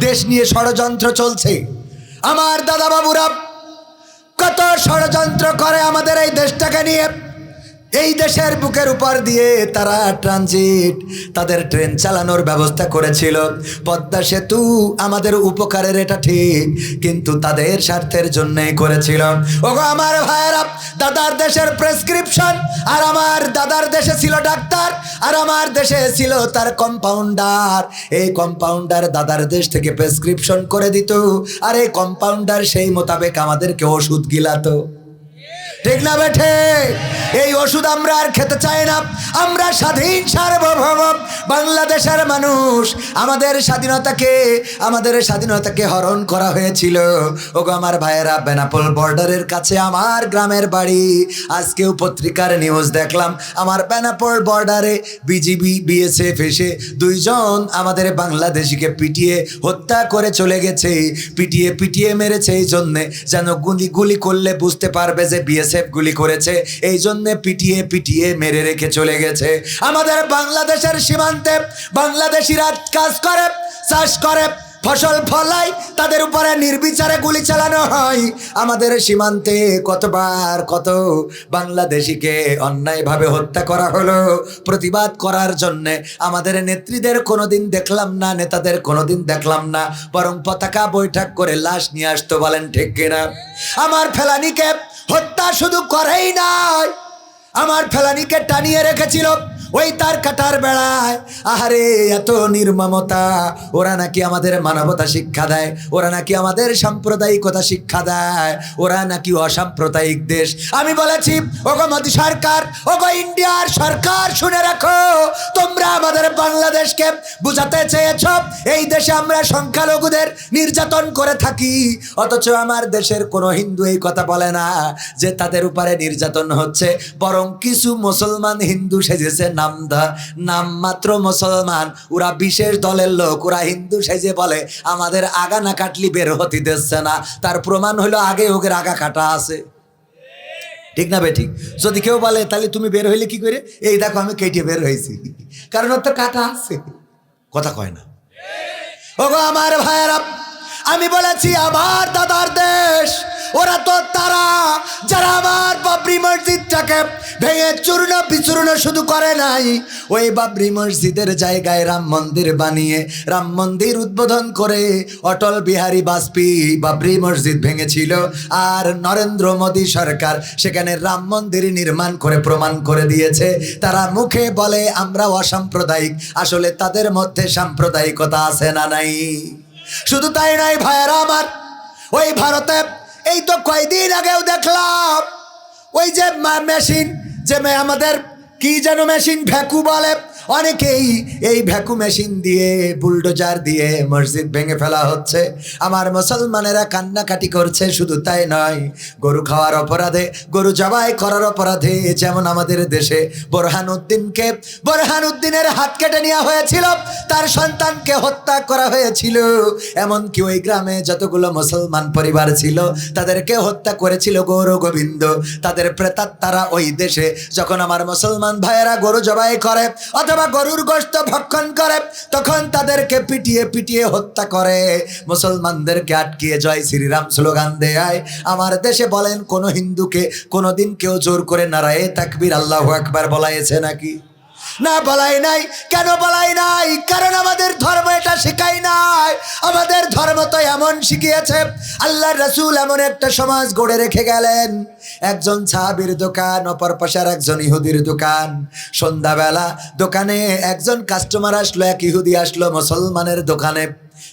দেশ নিয়ে ষড়যন্ত্র চলছে। আমার দাদা বাবুরা কত ষড়যন্ত্র করে আমাদের এই দেশটাকে নিয়ে এই দেশের বুকের উপর দিয়ে তারা ট্রানজিট তাদের ট্রেন চালানোর ব্যবস্থা করেছিল। পদ্মা সেতু আমাদের উপকারের, এটা ঠিক, কিন্তু তাদের স্বার্থের জন্যই করেছিল। ওগো আমার ভাইয়েরা, দাদার দেশের প্রেসক্রিপশন আর আমার দাদার দেশে ছিল ডাক্তার, আর আমার দেশে ছিল তার কম্পাউন্ডার এই কম্পাউন্ডার দাদার দেশ থেকে প্রেসক্রিপশন করে দিত, আর এই কম্পাউন্ডার সেই মোতাবেক আমাদেরকে ওষুধ গিলাতো। ঠিক না বেঠে এই ওষুধ আমরা আর খেতে চাই না। আমরা স্বাধীন, সার্বভৌম, বাংলাদেশের মানুষ। আমাদের স্বাধীনতাকে আমাদের স্বাধীনতাকে হরণ করা হয়েছিল। ওগো আমার ভাইয়েরা, বেনাপোল বর্ডারের কাছে আমার গ্রামের বাড়ি। আজকেও পত্রিকার নিউজ দেখলাম। আমার বেনাপোল বর্ডারে বিজিবি, বিএসএফ এসে দুইজন আমাদের বাংলাদেশিকে পিটিয়ে হত্যা করে চলে গেছে। পিটিয়ে পিটিয়ে মেরেছে। এই জন্যে যেন গুলি গুলি করলে বুঝতে পারবে যে বিএসএফ গুলি করেছে এই জন্যে পিটিয়ে পিটিয়ে মেরে রেখে চলে গেছে। আমাদের বাংলাদেশের সীমান্তে বাংলাদেশিরা কাজ করে, চাষ করে, ফসল ফলাই তাদের উপরে নির্বিচারে গুলি চালানো হয়। আমাদের সীমান্তে কতবার কত বাংলাদেশিকে অন্যায়ভাবে হত্যা করা হলো, প্রতিবাদ করার জন্যে আমাদের নেত্রীদের কোনোদিন দেখলাম না, নেতাদের কোনোদিন দেখলাম না, বরং পতাকা বৈঠক করে লাশ নিয়ে আসতো বলেন ঠিক কিনা? আমার ফেলানিকে হত্যা শুধু করেই নাই। আমার ফেলানিকে টানিয়ে রেখেছিল। ওই তার কাটার বেড়ায়। আহারে, এত নির্মমতা। ওরা নাকি আমাদের মানবতা শিক্ষা দেয়, ওরা নাকি আমাদের সাম্প্রদায়িকতা শিক্ষা দেয়, ওরা নাকি অসাম্প্রদায়িক দেশ। আমি বলেছি, ওগো মোদী সরকার, ওগো ইন্ডিয়ার সরকার, শুনে রাখো, তোমরা আমাদের বাংলাদেশকে বুঝাতে চেয়েছ। এই দেশে আমরা সংখ্যালঘুদের নির্যাতন করে থাকি। অথচ আমার দেশের কোনো হিন্দু এই কথা বলে না যে তাদের উপরে নির্যাতন হচ্ছে, বরং কিছু মুসলমান হিন্দু সেজেছে নামদা নাম মাত্র মুসলমান। ওরা বিশেষ দলের লোক, ওরা হিন্দু সেজে বলে, আমাদের আগা না কাটলি বের হতে দিচ্ছে না। তার প্রমাণ হলো আগে ওকে আগা কাটা আছে। ঠিক না বেঠিক যদি কেউ বলে, তাহলে তুমি বের হইলে কি করে? এই দেখো আমি কেটে বের হয়েছি। কারণ ওর তো কাটা আছে। কথা কয় না। ওগো আমার ভাইয়েরা, আমি বলেছি, আমার দাদার দেশ, ওরা তো তারা, যারা আমার বাবরি মসজিদটাকে ভেঙে চূর্ণ বিচূর্ণ শুধু করে নাই। ওই বাবরি মসজিদের জায়গায় রাম মন্দির বানিয়ে, রাম মন্দির উদ্বোধন করে অটল বিহারী বাজপেয়ী বাবরি মসজিদ ভেঙেছিল। আর নরেন্দ্র মোদী সরকার সেখানে রাম মন্দির নির্মাণ করে প্রমাণ করে দিয়েছে। তারা মুখে বলে আমরা অসাম্প্রদায়িক। আসলে তাদের মধ্যে সাম্প্রদায়িকতা আছে না নাই? শুধু তাই নাই ভাইয়েরা আমার, ওই ভারতে এই তো কয়দিন আগেও দেখলাম ওই যে মেশিন যে আমাদের কি যেন মেশিন ভ্যাকু বলে অনেকেই এই ভ্যাকু মেশিন দিয়ে বুলডোজার দিয়ে মসজিদ ভেঙে ফেলা হচ্ছে। আমার মুসলমানেরা কান্নাকাটি করছে, শুধু তাই নয়, গরু খাওয়ার অপরাধে, গরু জবাই করার অপরাধে, যেমন আমাদের দেশে বোরহান উদ্দিনকে বোরহান উদ্দিনের হাত কেটে নেওয়া হয়েছিল, তার সন্তানকে হত্যা করা হয়েছিল। এমনকি ওই গ্রামে যতগুলো মুসলমান পরিবার ছিল, তাদেরকে হত্যা করেছিল গৌর গোবিন্দ। তাদের প্রেতাত্মারা ওই দেশে, যখন আমার মুসলমান ভাইয়েরা গরু জবাই করে, অথবা গরুর গোস্ত ভক্ষণ করে, তখন তাদেরকে পিটিয়ে পিটিয়ে হত্যা করে। মুসলমানদেরকে আটকিয়ে জয় শ্রীরাম স্লোগান দেয়। আমার দেশে বলেন, কোন হিন্দুকে কোনোদিন কেউ জোর করে নারায়ে তাকবির আল্লাহ আকবার বলাইছে নাকি? না বলাই নাই। কেন বলাই নাই? কারণ আমাদের ধর্ম এটা শেখাই নাই। আমাদের ধর্ম তো এমন শিখিয়েছে আল্লাহ রসুল এমন একটা সমাজ গড়ে রেখে গেলেন। একজন সাহাবির দোকান, অপর পাশে আর একজন ইহুদির দোকান। সন্ধ্যাবেলা দোকানে একজন কাস্টমার আসলো, এক ইহুদি আসলো মুসলমানের দোকানে।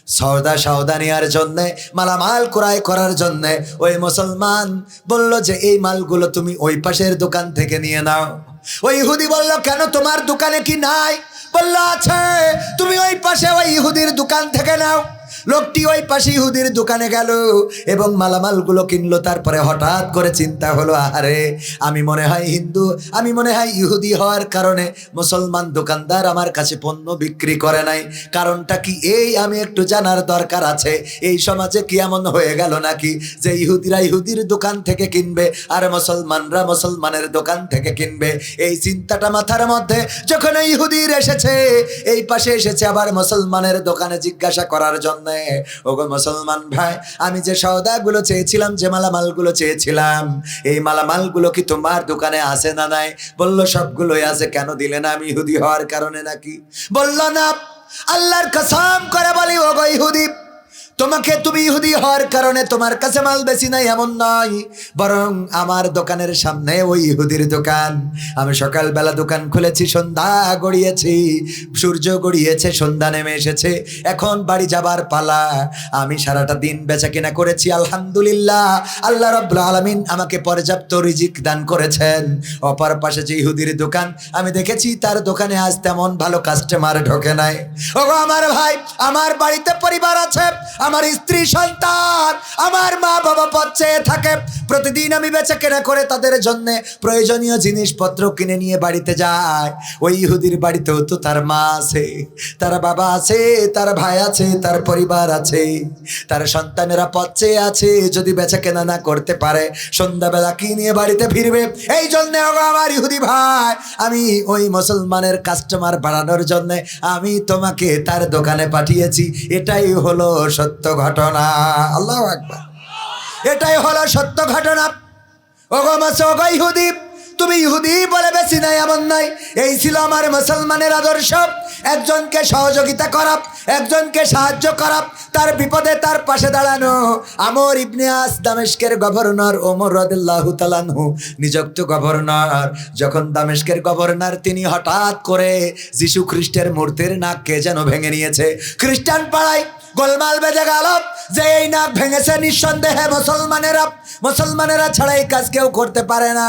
সৌদা সৌদা নেওয়ার জন্যে, মালামাল ক্রয় করার জন্যে ওই মুসলমান বলল যে, এই মালগুলো তুমি ওই পাশের দোকান থেকে নিয়ে নাও। ওই ইহুদি বলল, কেন তোমার দোকানে কি নাই? বলল, আছে। তুমি ওই পাশে ওই ইহুদির দোকান থেকে নাও। লোকটি ওই পাশে ইহুদির দোকানে গেল এবং মালামালগুলো কিনলো। তারপরে হঠাৎ করে চিন্তা হলো, আহারে, আমি মনে হয় হিন্দু, আমি মনে হয় ইহুদি হওয়ার কারণে মুসলমান দোকানদার আমার কাছে পণ্য বিক্রি করে নাই। কারণটা কি এই আমি একটু জানার দরকার আছে। এই সমাজে কি এমন হয়ে গেল নাকি যে ইহুদিরা ইহুদির দোকান থেকে কিনবে আর মুসলমানরা মুসলমানের দোকান থেকে কিনবে? এই চিন্তাটা মাথার মধ্যে যখন ইহুদির এসেছে, এই পাশে এসেছে আবার মুসলমানের দোকানে জিজ্ঞাসা করার জন্য। বলে মুসলমান ভাই, আমি যে সওদাগুলো চেয়েছিলাম, যে মালামালগুলো চেয়েছিলাম, এই মালামালগুলো কি তোমার দোকানে আছে না নাই? বলল, সবগুলোই আছে, কেন দিলে না আমি ইহুদি হওয়ার কারণে নাকি? বলল, না। আল্লাহর কসম করে বলি ওগো ইহুদি তোমাকে তুমি ইহুদি হওয়ার কারণে তোমার কাছে মাল বেশি নাই, এমন নয়। বরং আমার দোকানের সামনে ওই ইহুদির দোকান। আমি সকালবেলা দোকান খুলেছি, সন্ধ্যা গড়িয়েছি, সূর্য গড়িয়েছে, সন্ধ্যা নেমে এসেছে। এখন বাড়ি যাবার পালা। আমি সারাটা দিন বেচা কিনা করেছি, আলহামদুলিল্লাহ। আল্লাহ রব্বুল আলমিন আমাকে পর্যাপ্ত রিজিক দান করেছেন। অপর পাশে যে ইহুদির দোকান, আমি দেখেছি তার দোকানে আজ তেমন ভালো কাস্টমার ঢোকে নাই। ও আমার ভাই, আমার বাড়িতে পরিবার আছে। আমার স্ত্রী সন্তান, আমার মা বাবা পথ থাকে। প্রতিদিন আমি বেচা কেনা করে তাদের জন্য প্রয়োজনীয় জিনিসপত্র কিনে নিয়ে বাড়িতে যায়। ওই ইহুদির বাড়িতেও তো তার মা আছে, তার বাবা আছে, তার ভাই আছে, তার পরিবার আছে। তার সন্তানেরা পথ আছে, যদি বেচা কেনা না করতে পারে, সন্ধ্যাবেলা কি নিয়ে বাড়িতে ফিরবে? এই জন্য আমার ইহুদি ভাই, আমি ওই মুসলমানের কাস্টমার বাড়ানোর জন্য আমি তোমাকে তার দোকানে পাঠিয়েছি। এটাই হলো সত্য। ঘটনা। আল্লাহ একবার এটাই হলো সত্য ঘটনা। ওগো মাস ওগো ইহুদি, তুমি ইহুদি বলে বেশি নাই, এমন নাই। এই ছিল আমার মুসলমানের আদর্শ। একজনকে সহযোগিতা করা একজনকে সাহায্য করা তার বিপদে তার পাশে দাঁড়ানো। আমর ইবনে আস দামেশকের গভর্নর ওমর রদুল্লাহ তালানহু নিযুক্ত গভর্নর। যখন দামেশকের গভর্নর, তিনি হঠাৎ করে যিশু খ্রিস্টের মূর্তির নাককে যেন ভেঙে নিয়েছে। খ্রিস্টান পাড়ায় গোলমাল বেজে গেল, যে এই নাক ভেঙেছে নিঃসন্দেহে মুসলমানেরা মুসলমানেরা ছাড়া এই কাজ কেউ করতে পারে না।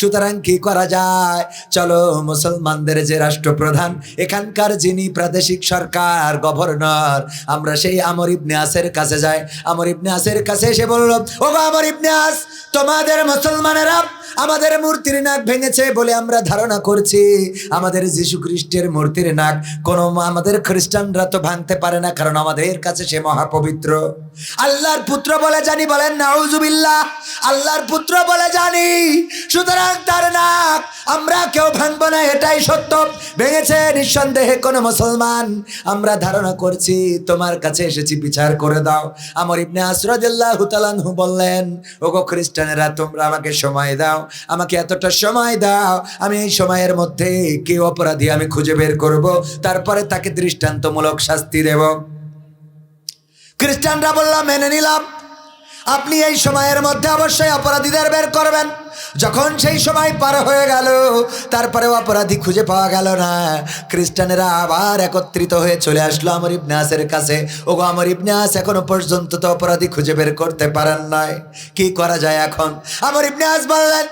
সুতরাং কি করা যায়? চলো মুসলমানদের যে রাষ্ট্রপ্রধান, এখানকার যিনি প্রাদেশিক সরকার, গভর্নর, আমরা সেই আমর ইবনে আসের কাছে যাই। আমর ইবনে আসের কাছে এসে বলল ও আমর ইবনে আস, তোমাদের মুসলমানেরা আমাদের মূর্তির নাক ভেঙেছে বলে আমরা ধারণা করছি। আমাদের যীশু খ্রিস্টের মূর্তির নাক, কোনো আমাদের খ্রিস্টানরা তো ভাঙতে পারে না, কারণ আমাদের কাছে সে মহাপবিত্র। আল্লাহর পুত্র বলে জানি বলেন, নাউজুবিল্লাহ, আল্লাহর পুত্র বলে জানি। সুতরাং তার নাক আমরা কেউ ভাঙবো না, এটাই সত্য। ভেঙেছে নিঃসন্দেহে কোনো মুসলমান। আমরা ধারণা করছি, তোমার কাছে এসেছি, বিচার করে দাও। আমার ইবনে আসরাদুল্লাহ তালানহু বললেন, ওগো খ্রিস্টানেরা, তোমরা আমাকে সময় দাও, আমাকে এতটা সময় দাও, আমি এই সময়ের মধ্যে কে অপরাধী আমি খুঁজে বের করব? তারপরে তাকে দৃষ্টান্তমূলক শাস্তি দেব। খ্রিস্টানরা বললাম মেনে নিলাম। আপনি এই সময়ের মধ্যে অবশ্যই অপরাধীদের বের করবেন। যখন সেই সময় পার হয়ে গেল, তারপরেও অপরাধী খুঁজে পাওয়া গেল না। খ্রিস্টানেরা আবার একত্রিত হয়ে চলে আসলো আমর ইবনাসের কাছে। ওগো আমর ইবনাস এখনও পর্যন্ত তো অপরাধী খুঁজে বের করতে পারেন নাই। কি করা যায় এখন? আমর ইবনাস বললেন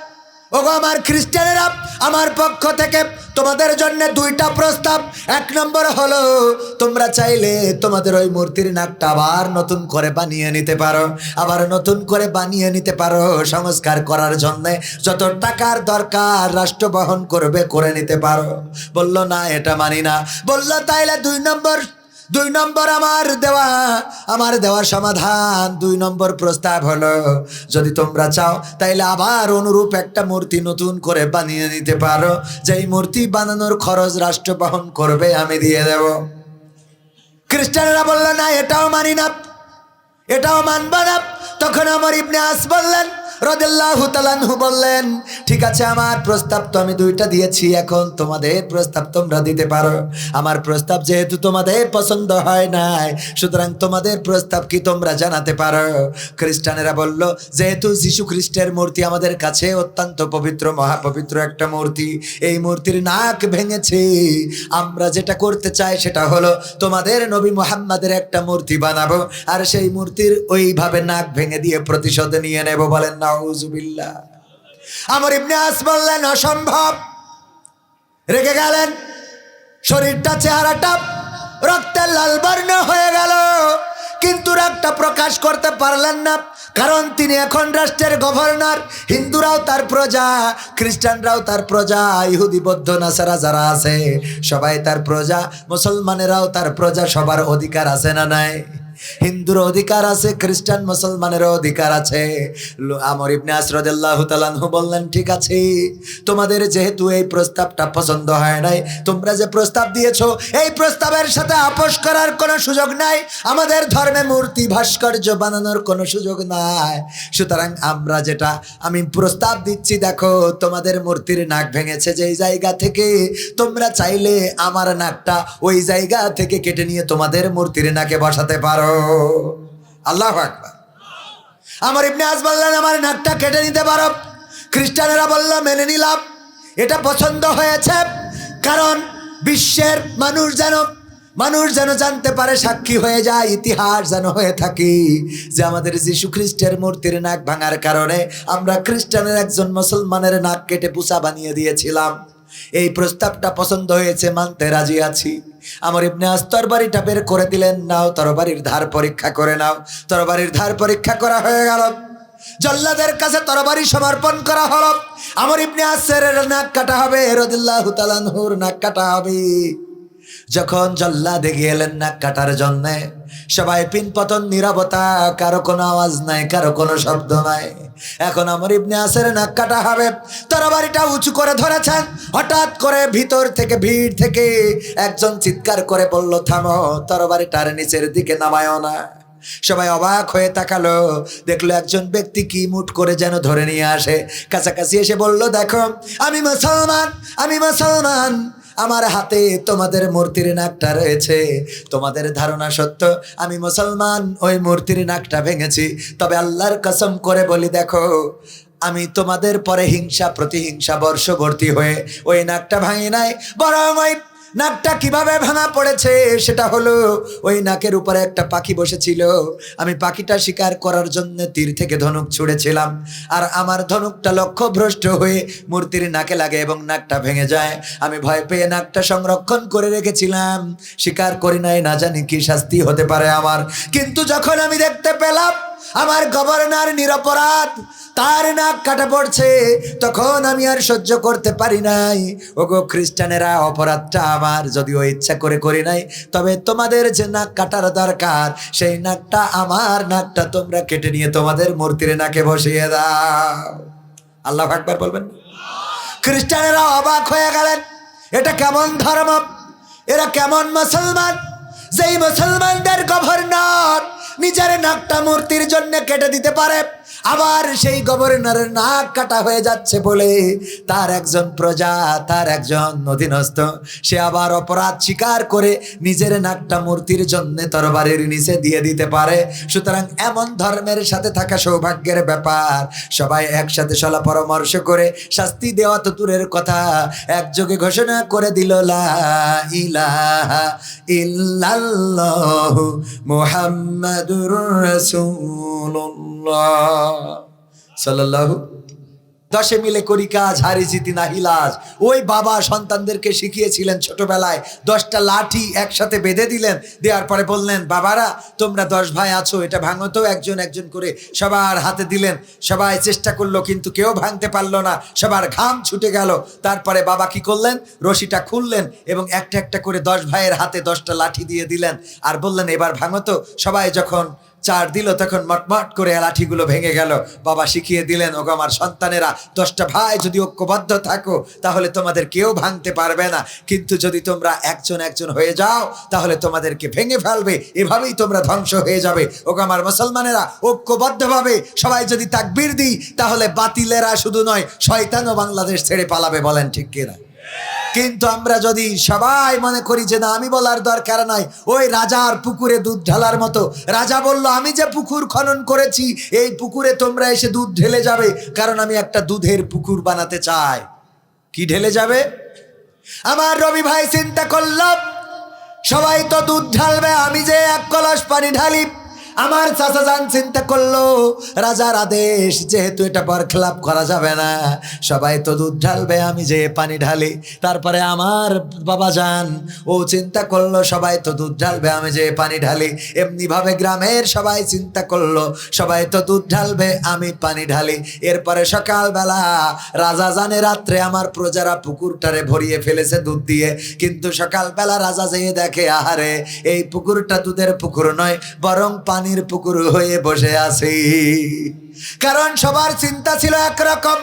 ওগো, আমার খ্রিস্টানেরা, আমার পক্ষ থেকে তোমাদের জন্য দুইটা প্রস্তাব। এক নম্বর হলো, তোমরা চাইলে তোমাদের ওই মূর্তির নাকটা আবার নতুন করে বানিয়ে নিতে পারো। আবার নতুন করে বানিয়ে নিতে পারো সংস্কার করার জন্য। যত টাকার দরকার রাষ্ট্র বহন করবে, করে নিতে পারো। বলল, না, এটা মানি না। বলল, তাইলে দুই নম্বর দুই নম্বর আমার দেওয়া আমার দেওয়া সমাধান। দুই নম্বর প্রস্তাব হলো, যদি তোমরা চাও, তাইলে আবার অনুরূপ একটা মূর্তি নতুন করে বানিয়ে নিতে পারো। যেই মূর্তি বানানোর খরচ রাষ্ট্র বহন করবে, আমি দিয়ে দেব। খ্রিস্টানরা বলল না, এটাও মানি না। এটাও মানব না। তখন আমার ইবনে আস বললেন রদেল্লাহু তালানহু বললেন, ঠিক আছে, আমার প্রস্তাব তো আমি দুইটা দিয়েছি, এখন তোমাদের প্রস্তাব তোমরা দিতে পারো। আমার প্রস্তাব যেহেতু তোমাদের পছন্দ হয় নাই, সুতরাং তোমাদের প্রস্তাব কি তোমরা জানাতে পারো? খ্রিস্টানেরা বলল, যেহেতু খ্রিস্টের মূর্তি আমাদের কাছে অত্যন্ত পবিত্র, মহাপবিত্র একটা মূর্তি, এই মূর্তির নাক ভেঙেছে। আমরা যেটা করতে চাই সেটা হলো, তোমাদের নবী মুহাম্মাদের একটা মূর্তি বানাবো, আর সেই মূর্তির ওইভাবে নাক ভেঙে দিয়ে প্রতিশোধ নিয়ে নেব, বলেন নাউজুবিল্লাহ আমার ইবনে আস বললেন, অসম্ভব। রেগে গেলেন। শরীরটা, চেহারাটা রক্তের লাল বর্ণ হয়ে গেল। কিন্তু রাগটা প্রকাশ করতে পারলেন না, কারণ তিনি এখন রাষ্ট্রের গভর্নর। হিন্দুরাও তার প্রজা, খ্রিস্টানরাও তার প্রজা, ইহুদি, বৌদ্ধ, নাসারা যারা আছে, সবাই তার প্রজা, মুসলমানেরাও তার প্রজা, সবার অধিকার আছে না নাই? হিন্দুর অধিকার আছে, খ্রিস্টান মুসলমানের অধিকার আছে। আমর ইবনে আসরদাল্লাহ তালানহু বললেন, ঠিক আছে, তোমাদের যেহেতু এই প্রস্তাবটা পছন্দ হয় নাই, তোমরা যে প্রস্তাব দিয়েছ, এই প্রস্তাবের সাথে আপোষ করার কোনো সুযোগ নাই, আমাদের ধর্মে মূর্তি ভাস্কর্য বানানোর কোনো সুযোগ নাই। সুতরাং আমরা যেটা, আমি প্রস্তাব দিচ্ছি, দেখো, তোমাদের মূর্তির নাক ভেঙেছে যেই জায়গা থেকে, তোমরা চাইলে আমার নাকটা ওই জায়গা থেকে কেটে নিয়ে তোমাদের মূর্তির নাকে বসাতে পারো। আল্লাহ আকবার। আমার ইবনে আজ বললেন, আমার নাকটা কেটে নিতে পারো। খ্রিস্টানেরা বলল, মেনে নিলাম। এটা পছন্দ হয়েছে। কারণ বিশ্বের মানুষ যেন মানুষ যেন জানতে পারে, সাক্ষী হয়ে যায়, ইতিহাস যেন হয়ে থাকি যে আমাদের যীশু খ্রিস্টের মূর্তির নাক ভাঙার কারণে আমরা খ্রিস্টানের একজন মুসলমানের নাক কেটে পুষা বানিয়ে দিয়েছিলাম। এই প্রস্তাবটা পছন্দ হয়েছে, মানতে রাজি আছি। আমার ইবনে আজ তরবারিটা বের করে দিলেন, নাও তরবারির ধার পরীক্ষা করে নাও। তরবারির ধার পরীক্ষা করা হয়ে গেল। জল্লাদের কাছে তরবারি সমর্পণ করা হলো। আমার ইবনে আসের নাক কাটা হবে রদিল্লাহ তালানহুর নাক কাটা হবে। যখন জল্লাদে গেলেন নাক কাটার জন্য সবাই পিন পতন নিরবতা, কারও কোনো আওয়াজ নাই, কারও কোনো শব্দ নাই। এখন আমার ইবনে আসের নাক কাটা হবে। তরবারিটা উঁচু করে ধরেছেন। হঠাৎ করে ভিতর থেকে, ভিড় থেকে একজন চিৎকার করে বলল, থামো, তরবারিটার নিচের দিকে নামায়ও না। সবাই অবাক হয়ে তাকালো। দেখল একজন ব্যক্তি কি মুট করে যেন ধরে নিয়ে আসে। কাছাকাছি এসে বলল, দেখো, আমি মুসলমান আমি মুসলমান। আমার হাতে তোমাদের মূর্তির নাকটা রয়েছে। তোমাদের ধারণা সত্য, আমি মুসলমান, ওই মূর্তির নাকটা ভেঙেছি। তবে আল্লাহর কসম করে বলি, দেখো, আমি তোমাদের পরে হিংসা, প্রতিহিংসা, বর্ষবর্তী হয়ে ওই নাকটা ভাঙি নাই, বরং ওই নাকটা কীভাবে ভাঙা পড়েছে সেটা হলো ওই নাকের উপরে একটা পাখি বসেছিল। আমি পাখিটা শিকার করার জন্য তীর থেকে ধনুক ছুঁড়েছিলাম। আর আমার ধনুকটা লক্ষ্য ভ্রষ্ট হয়ে মূর্তির নাকে লাগে এবং নাকটা ভেঙে যায়। আমি ভয় পেয়ে নাকটা সংরক্ষণ করে রেখেছিলাম। শিকার করি নাই, না জানি কি শাস্তি হতে পারে আমার। কিন্তু যখন আমি দেখতে পেলাম আমার গভর্নর নিরপরাধ, তার নাক কাটা পড়ছে, তখন আমি আর সহ্য করতে পারি নাই। ওগো খ্রিস্টানেরা, অপরাধটা আমার, যদিও ইচ্ছা করে করি নাই, তবে তোমাদের যে নাক কাটার দরকার, সেই নাকটা আমার, নাকটা তোমরা কেটে নিয়ে তোমাদের মূর্তির নাকে বসিয়ে দাও। আল্লাহ আকবার বলবেন। খ্রিস্টানেরা অবাক হয়ে গেলেন, এটা কেমন ধর্ম? এরা কেমন মুসলমান? যেই মুসলমানদের গভর্নর নিজের নাকটা মূর্তির জন্য কেটে দিতে পারে। আবার সেই গভর্নরের নাক কাটা হয়ে যাচ্ছে বলে তার একজন প্রজা, তার একজন অধীনস্থ। সে আবার অপরাধ স্বীকার করে নিজের নাকটা মূর্তির জন্য তরবারির নিচে দিয়ে দিতে পারে। সুতরাং এমন ধর্মের সাথে থাকা সৌভাগ্যের ব্যাপার। সবাই একসাথে সলা পরামর্শ করে শাস্তি দেওয়া তো দূরের কথা। একযোগে ঘোষণা করে দিল, লা ইলাহা ইল্লাল্লাহু সাল্লাল্লাহু দশে মিলে করি কাজ, হারি জিতি না হিলাজ ওই বাবা সন্তানদেরকে শিখিয়েছিলেন ছোটবেলায়, দশটা লাঠি একসাথে বেঁধে দিলেন, দেওয়ার পরে বললেন, বাবারা, তোমরা দশ ভাই আছো, এটা ভাঙো তো একজন একজন করে। সবার হাতে দিলেন, সবাই চেষ্টা করল, কিন্তু কেউ ভাঙতে পারল না, সবার ঘাম ছুটে গেল। তারপরে বাবা কি করলেন? রশিটা খুললেন এবং একটা একটা করে দশ ভাইয়ের হাতে দশটা লাঠি দিয়ে দিলেন। আর বললেন, এবার ভাঙো তো। সবাই যখন চার দিল তখন মটমট করে লাঠিগুলো ভেঙে গেল। বাবা শিখিয়ে দিলেন, ওগো আমার সন্তানেরা, দশটা ভাই যদি ঐক্যবদ্ধ থাকো, তাহলে তোমাদের কেউ ভাঙতে পারবে না। কিন্তু যদি তোমরা একজন একজন হয়ে যাও, তাহলে তোমাদেরকে ভেঙে ফেলবে। এভাবেই তোমরা ধ্বংস হয়ে যাবে। ওগো আমার মুসলমানেরা, ঐক্যবদ্ধভাবে সবাই যদি তাকবীর দিই, তাহলে বাতিলেরা শুধু নয়, শয়তানও বাংলাদেশ ছেড়ে পালাবে। বলেন ঠিক কিনা? কিন্তু আমরা যদি সবাই মনে করি যে না, আমি বলার দরকার নাই, ওই রাজার পুকুরে দুধ ঢালার মতো। রাজা বলল, আমি যে পুকুর খনন করেছি, এই পুকুরে তোমরা এসে দুধ ঢেলে যাবে, কারণ আমি একটা দুধের পুকুর বানাতে চাই। কি ঢেলে যাবে? আমার রবি ভাই চিন্তা করলাম সবাই তো দুধ ঢালবে, আমি যে এক কলস পানি ঢালি আমার চাচা যান চিন্তা করল, রাজার আদেশ, যেহেতু এটা পর খেলাপ করা যাবে না, সবাই তো দুধ ঢালবে, আমি যে পানি ঢালি। তারপরে আমার বাবা যান ও চিন্তা করল, সবাই তো দুধ ঢালবে, আমি যে পানি ঢালি। এমনি ভাবে গ্রামের সবাই চিন্তা করল, সবাই তো দুধ ঢালবে, আমি পানি ঢালি। এরপরে সকালবেলা রাজা জানে রাত্রে আমার প্রজারা পুকুরটারে ভরিয়ে ফেলেছে দুধ দিয়ে। কিন্তু সকালবেলা রাজা যেয়ে দেখে, আহারে, এই পুকুরটা দুধের পুকুর নয়, বরং পানির পুকুর হয়ে বসে আছি। কারণ সবার চিন্তা ছিল একরকম।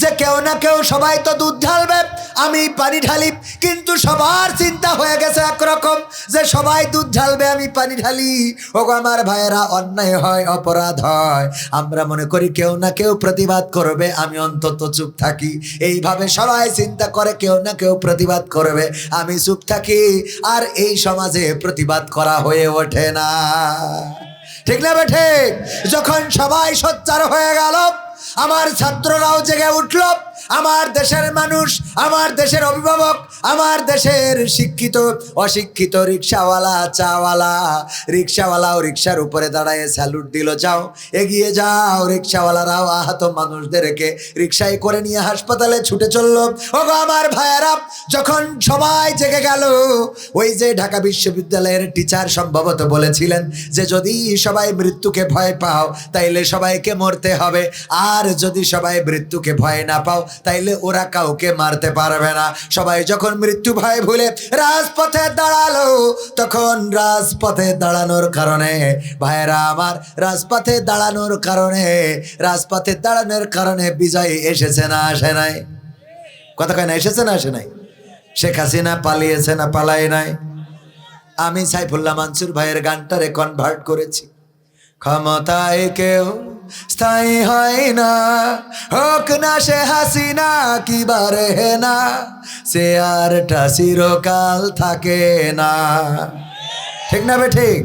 যে কেউ না কেউ সবাই তো দুধ ঢালবে আমি পানি ঢালি। কিন্তু সবার চিন্তা হয়ে গেছে একরকম, যে সবাই দুধ ঢালবে, আমি পানি ঢালি। ও আমার ভাইয়েরা, অন্যায় হয়, অপরাধ হয়। আমরা মনে করি কেউ না কেউ প্রতিবাদ করবে, আমি অন্তত চুপ থাকি। এইভাবে সবাই চিন্তা করে, কেউ না কেউ প্রতিবাদ করবে, আমি চুপ থাকি। আর এই সমাজে প্রতিবাদ করা হয়ে ওঠে না। ঠিক না বেঠে যখন সবাই সোচ্চার হয়ে গেল আমার ছাত্ররাও জেগে উঠল আমার দেশের মানুষ, আমার দেশের অভিভাবক, আমার দেশের শিক্ষিত, অশিক্ষিত রিক্সাওয়ালা, চাওয়ালা। রিক্সাওয়ালাও রিক্সার উপরে দাঁড়ায় স্যালুট দিল, যাও, এগিয়ে যাও। রিক্সাওয়ালারাও আহত মানুষদেরকে রিক্সায় করে নিয়ে হাসপাতালে ছুটে চলল। ও গো আমার ভাইয়েরা, যখন সবাই জেগে গেল, ওই যে ঢাকা বিশ্ববিদ্যালয়ের টিচার সম্ভবত বলেছিলেন যে, যদি সবাই মৃত্যুকে ভয় পাও, তাইলে সবাইকে মরতে হবে। আর যদি সবাই মৃত্যুকে ভয় না পাও তাইলে ওরা কাউকে মারতে পারবে না। সবাই যখন মৃত্যু ভয় ভুলে রাজপথে দাঁড়াল, তখন রাজপথে দাঁড়ানোর কারণে ভাইরা আমার, রাজপথে দাঁড়ানোর কারণে, রাজপথে দাঁড়ানোর কারণে বিজয় এসেছে না আসে নাই? কথা কয় না, এসেছে না আসে নাই? শেখ হাসিনা পালিয়েছে না, পালায় নাই? আমি সাইফুল্লাহ মানসুর ভাইয়ের গানটারে কনভার্ট করেছি। ক্ষমতায় কেউ স্থায়ী হয় না। হোক না সে হাসি না কি বারে না সে আরটা চিরকাল থাকে না। ঠিক না বে ঠিক?